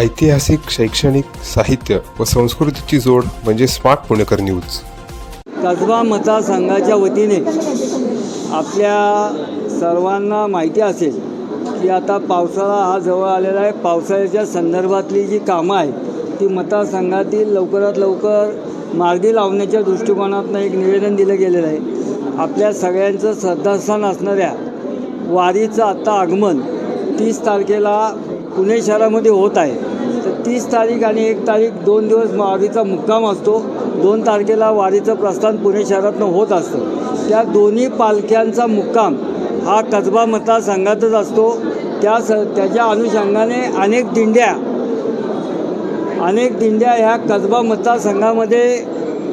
ऐतिहासिक शैक्षणिक साहित्य व संस्कृतीची जोड म्हणजे स्मार्ट पुणेकर न्यूज. कसबा मतदारसंघाच्या वतीने आपल्या सर्वांना माहिती असेल की आता पावसाळा हा जवळ आलेला आहे. पावसाळ्याच्या संदर्भातली जी कामं आहेत ती मतदारसंघातील लवकरात लवकर मार्गी लावण्याच्या दृष्टिकोनातून एक निवेदन दिलं गेलेलं आहे. आपल्या सगळ्यांचं श्रद्धास्थान असणाऱ्या वारीचं आत्ता आगमन तीस तारखेला पुणे शहरामध्ये होत आहे. तर तीस तारीख आणि एक तारीख दोन दिवस वारीचा मुक्काम असतो. दोन तारखेला वारीचं प्रस्थान पुणे शहरातनं होत असतं. त्या दोन्ही पालख्यांचा मुक्काम हा कसबा मतदारसंघातच असतो. त्या स त्याच्या अनुषंगाने अनेक दिंड्या अनेक दिंड्या ह्या कसबा मतदारसंघामध्ये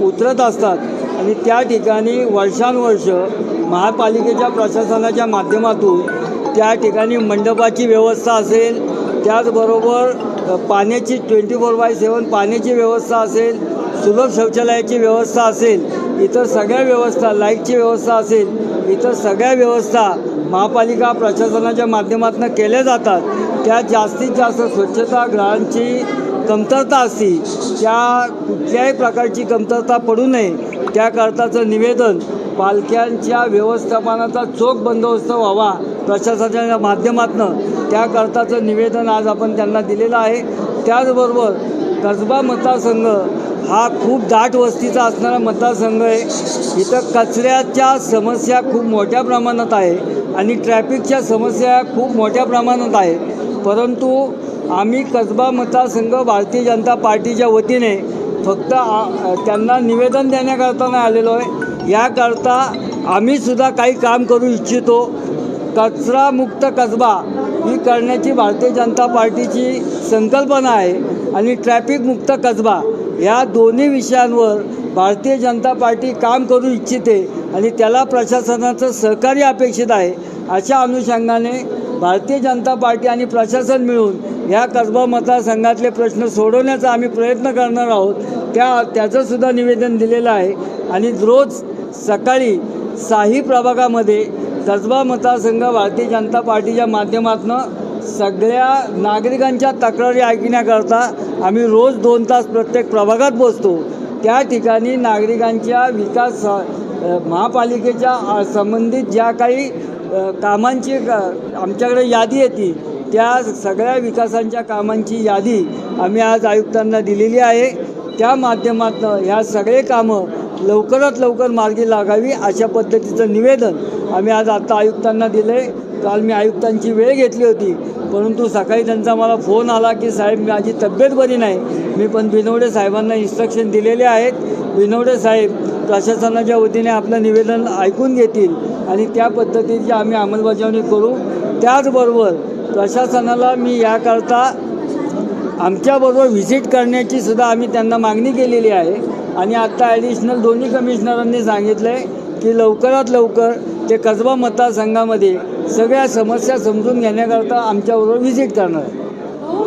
उतरत असतात. आणि त्या ठिकाणी वर्षानुवर्ष महापालिकेच्या प्रशासनाच्या माध्यमातून त्या ठिकाणी मंडपाची व्यवस्था असेल त्याचबरोबर पाण्याची ट्वेंटी फोर बाय सेवन पाण्याची व्यवस्था असेल सुलभ शौचालयाची व्यवस्था असेल इतर सगळ्या व्यवस्था लाईटची व्यवस्था असेल इतर सगळ्या व्यवस्था महापालिका प्रशासनाच्या माध्यमातून केल्या जातात. त्या जास्तीत जास्त स्वच्छता ग्रहांची कमतरता असती. त्या कुठल्याही प्रकारची कमतरता पडू नये त्याकरताचं निवेदन पालख्यांच्या व्यवस्थापनाचा चोख बंदोबस्त व्हावा प्रशासनाच्या माध्यमातून त्याकरताचं निवेदन आज आपण त्यांना दिलेलं आहे. त्याचबरोबर कसबा मतदारसंघ हा खूप दाट वस्तीचा असणारा मतदारसंघ आहे. इथं कचऱ्याच्या समस्या खूप मोठ्या प्रमाणात आहे आणि ट्रॅफिकच्या समस्या खूप मोठ्या प्रमाणात आहे. परंतु आम्ही कसबा मतदारसंघ भारतीय जनता पार्टीच्या वतीने फक्त त्यांना निवेदन देण्याकरता नाही आलेलो आहे. याकरता आम्हीसुद्धा काही काम करू इच्छितो. कचरामुक्त कसबा ही करण्याची भारतीय जनता पार्टीची संकल्पना आहे आणि ट्रॅफिकमुक्त कसबा या दोन्ही विषयांवर भारतीय जनता पार्टी काम करू इच्छिते आणि त्याला प्रशासनाचं सहकार्य अपेक्षित आहे. अशा अनुषंगाने भारतीय जनता पार्टी आणि प्रशासन मिळून ह्या कसबा मतदारसंघातले प्रश्न सोडवण्याचा आम्ही प्रयत्न करणार आहोत. त्या त्याचंसुद्धा निवेदन दिलेलं आहे. आणि रोज सकाळी साही प्रभागामध्ये कसबा मतदारसंघ भारतीय जनता पार्टीच्या माध्यमातून सगळ्या नागरिकांच्या तक्रारी ऐकण्याकरता आम्ही रोज दोन तास प्रत्येक प्रभागात बसतो. त्या ठिकाणी नागरिकांच्या विकास महापालिकेच्या संबंधित ज्या काही कामांची क- आमच्याकडे यादी येते त्या सगळ्या विकासांच्या कामांची यादी आम्ही आज आयुक्तांना दिलेली आहे. त्या माध्यमातून ह्या सगळे कामं लवकरात लवकर मार्गी लागावी अशा पद्धतीचं निवेदन आम्ही आज आत्ता आयुक्तांना दिलं आहे काल मी आयुक्तांची वेळ घेतली होती परंतु सकाळी त्यांचा मला फोन आला की साहेब माझी तब्येत बरी नाही. मी पण बिनवडे साहेबांना इन्स्ट्रक्शन दिलेले आहेत. बिनवडे साहेब प्रशासनाच्या वतीने आपलं निवेदन ऐकून घेतील आणि त्या पद्धतीची आम्ही अंमलबजावणी करू. त्याचबरोबर प्रशासनाला मी याकरता आमच्याबरोबर व्हिजिट करण्याची सुद्धा आम्ही त्यांना मागणी केलेली आहे. आणि आत्ता ॲडिशनल दोन्ही कमिशनरांनी सांगितलं आहे की लवकरात लवकर ते कसबा मतदारसंघामध्ये सगळ्या समस्या समजून घेण्याकरता आमच्याबरोबर व्हिजिट करणार आहे. हो,